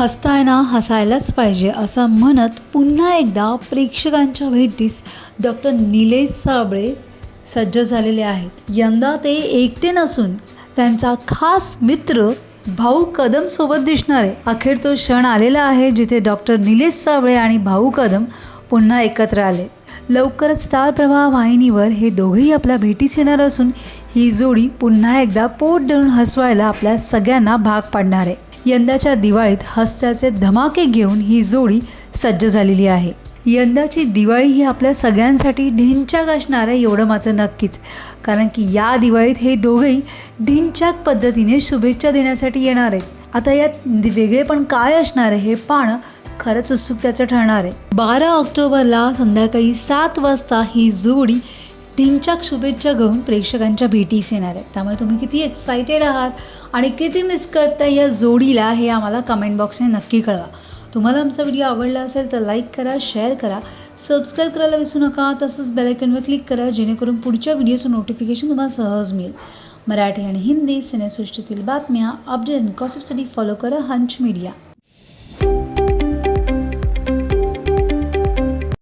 हसताना हसायलाच पाहिजे असं म्हणत पुन्हा एकदा प्रेक्षकांच्या भेटीस डॉक्टर निलेश साबळे सज्ज झालेले आहेत. यंदा ते एकटे नसून त्यांचा खास मित्र भाऊ कदम सोबत दिसणार आहे. अखेर तो क्षण आलेला आहे जिथे डॉक्टर निलेश साबळे आणि भाऊ कदम पुन्हा एकत्र आले. लवकरच स्टार प्रवाह वाहिनीवर हे दोघेही आपल्या भेटीस येणार असून ही जोडी पुन्हा एकदा पोट धरून हसवायला आपल्या सगळ्यांना भाग पाडणार आहे. यंदाच्या दिवाळीत हास्याचे धमाके घेऊन ही जोडी सज्ज झालेली आहे. यंदाची दिवाळी ही आपल्या सगळ्यांसाठी ढिंचाक असणार आहे एवढं मात्र नक्कीच. कारण की या दिवाळीत हे दोघेही ढिंचाक पद्धतीने शुभेच्छा देण्यासाठी येणार आहेत. आता यात वेगळे पण काय असणार आहे हे पाहणं खरंच उत्सुकतेचं ठरणार आहे. बारा ऑक्टोबरला संध्याकाळी सात वाजता ही जोडी ढिंचाक शुभेच्छा घेऊन प्रेक्षकांच्या भेटीस येणार आहेत. त्यामुळे तुम्ही किती एक्सायटेड आहात आणि किती मिस करता या जोडीला हे आम्हाला कमेंट बॉक्सने नक्की कळवा. तुम्हाला आमचा व्हिडिओ आवडला असेल तर लाईक करा शेअर करा. सबस्क्राईब करायला विसरू नका. तसंच बेलायकनवर क्लिक करा जेणेकरून पुढच्या व्हिडिओचं नोटिफिकेशन तुम्हाला सहज मिळेल. मराठी आणि हिंदी सिनेसृष्टीतील बातम्या अपडेट आणि कॉसिपसाठी फॉलो करा हंच मीडिया